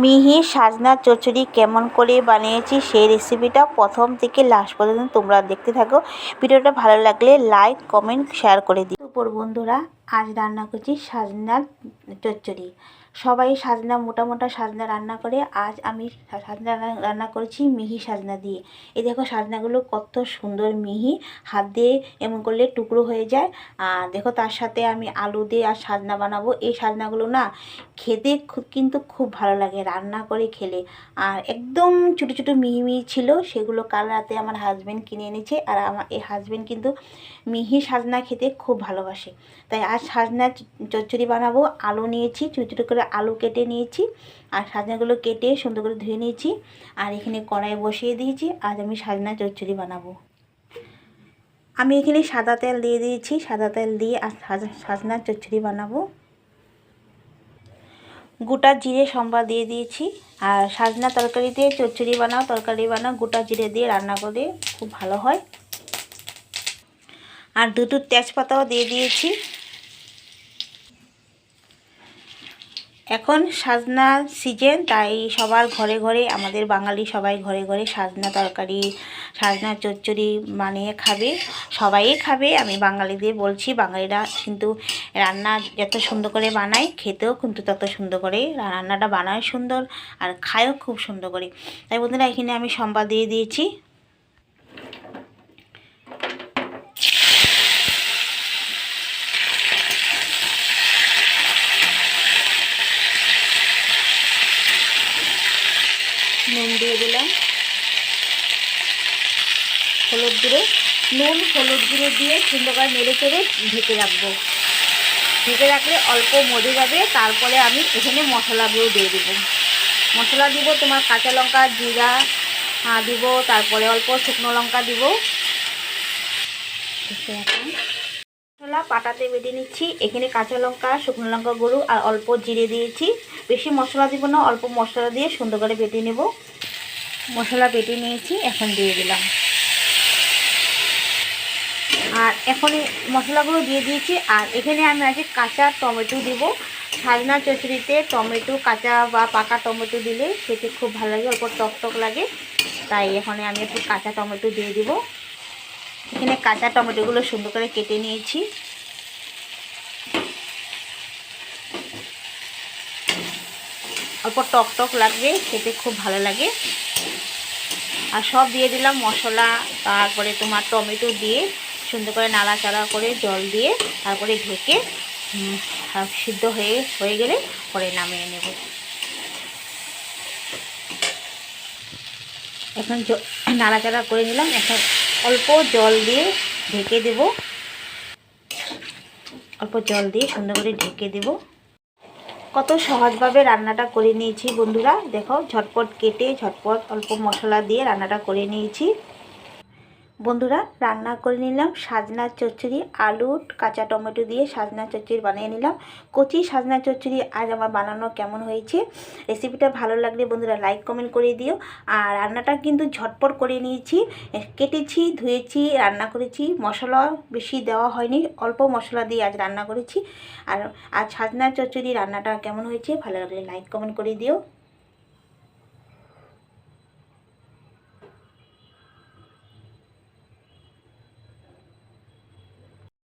মিহি, সাজনা, চচ্চড়ি কেমন করে বানিয়েছি সেই রেসিপিটা প্রথম থেকে লাস্ট পর্যন্ত তোমরা দেখতে থাকো। ভিডিওটা ভালো লাগলে লাইক কমেন্ট শেয়ার করে দিও। দুপুর বন্ধুরা, আজ রান্না করছি সাজনার চচ্চড়ি। সবাই সাজনা, মোটা মোটা সাজনা রান্না করে, আজ আমি সাজনা রান্না করেছি মিহি সাজনা দিয়ে। এই দেখো সাজনাগুলো কত সুন্দর মিহি, হাত দিয়ে এমন করলে টুকরো হয়ে যায়। আর দেখো তার সাথে আমি আলু দিয়ে আর সাজনা বানাবো। এই সাজনাগুলো না খেতে কিন্তু খুব ভালো লাগে রান্না করে খেলে। আর একদম ছোটো ছোটো মিহি মিহি ছিল, সেগুলো কাল রাতে আমার হাজব্যান্ড কিনে এনেছে। আর আমার এই হাজব্যান্ড কিন্তু মিহি সাজনা খেতে খুব ভালোবাসে। তাই আর সাজনা চচ্চড়ি বানাবো, আলু নিয়েছি, ছোটো ছোটো করে আলু কেটে নিয়েছি। আর সাজনাগুলো কেটে সুন্দর করে ধুয়ে নিয়েছি। আর এখানে কড়াই বসিয়ে দিয়েছি। আজ আমি সাজনা চচ্চড়ি বানাবো। আমি এখানে সাদা তেল দিয়ে দিয়েছি। সাদা তেল দিয়ে আর সাজনা চচ্চড়ি বানাবো। গোটা জিরে সম্বার দিয়ে দিয়েছি। আর সাজনা তরকারি দিয়ে, চচ্চড়ি বানাও, তরকারি বানাও, গোটা জিরে দিয়ে রান্না করে খুব ভালো হয়। আর দুটো তেজপাতাও দিয়ে দিয়েছি। এখন সাজনা সিজন, তাই সবার ঘরে ঘরে, আমাদের বাঙালি সবাই ঘরে ঘরে সাজনা তরকারি সাজনা, চচ্চড়ি বানিয়ে খাবে, সবাই খাবে। আমি বাঙালিদের বলছি, বাঙালিরা কিন্তু রান্না যত সুন্দর করে বানায়, খেতেও কিন্তু তত সুন্দর করে রান্নাটা বানায় সুন্দর আর খায়ও খুব সুন্দর করে। তাই বন্ধুরা, এখানে আমি সম্বাদ দিয়ে দিয়েছি নুন দিয়ে দিলাম হলুদ গুঁড়ো, নুন, হলুদ গুঁড়ো দিয়ে সুন্দর করে নেড়ে চেড়ে ঢেকে রাখব। ঢেকে রাখলে অল্প মধে যাবে, তারপরে আমি এখানে মশলাগুলো দিয়ে দেব। মশলা দিব তোমার কাঁচা লঙ্কা জিরা দিব, তারপরে অল্প শুকনো লঙ্কা দিব। মশলা পাটাতে বেটে নিচ্ছি। এখানে কাঁচা লঙ্কা, শুকনো লঙ্কা গরু আর অল্প জিরে দিয়েছি। বেশি মশলা দিব না, অল্প মশলা দিয়ে সুন্দর করে বেটে নেব। মশলা বেটে নিয়েছি, এখন দিয়ে দিলাম। আর এখন মশলাগুলো দিয়ে দিয়েছি। আর এখানে আমি আজকে কাঁচা টমেটো দেবো। সাজনা চচড়িতে টমেটো, কাঁচা বা পাকা টমেটো দিলে সেটি খুব ভালো লাগে, অল্প টক টক লাগে। তাই এখানে আমি একটু কাঁচা টমেটো দিয়ে দিব। এখানে কাঁচা টমেটোগুলো সুন্দর করে কেটে নিয়েছি। অল্প টক টক লাগবে খেতে খুব ভালো লাগে। আর সব দিয়ে দিলাম মশলা, তারপরে তোমার টমেটো দিয়ে সুন্দর করে নাড়াচাড়া করে জল দিয়ে তারপরে ঢেকে সিদ্ধ হয়ে হয়ে গেলে পরে নামিয়ে নেব। এখন নাড়াচাড়া করে নিলাম। এখন অল্প জল দিয়ে ঢেকে দেব। অল্প জল দিয়ে সুন্দর করে ঢেকে দেবো। কত সহজভাবে রান্নাটা করে নিয়েছি বন্ধুরা। দেখো, ঝটপট কেটে ঝটপট অল্প মশলা দিয়ে রান্নাটা করে নিয়েছি। বন্ধুরা, রান্না করে নিলাম সাজনা চচ্চড়ি, আলু, কাঁচা টমেটো দিয়ে সাজনা চচ্চড়ি বানিয়ে নিলাম। কচি সাজনা চচ্চড়ি আজ আমার বানানো কেমন হয়েছে রেসিপিটা ভালো লাগলে বন্ধুরা লাইক কমেন্ট করে দিও। আর রান্নাটা কিন্তু ঝটপট করে নিয়েছি, কেটেছি, ধুয়েছি, রান্না করেছি, মশলা বেশি দেওয়া হয়নি, অল্প মশলা দিয়ে আজ রান্না করেছি। আর আজ সাজনা চচ্চড়ি রান্নাটা কেমন হয়েছে ভালো লাগলে লাইক কমেন্ট করে দিও।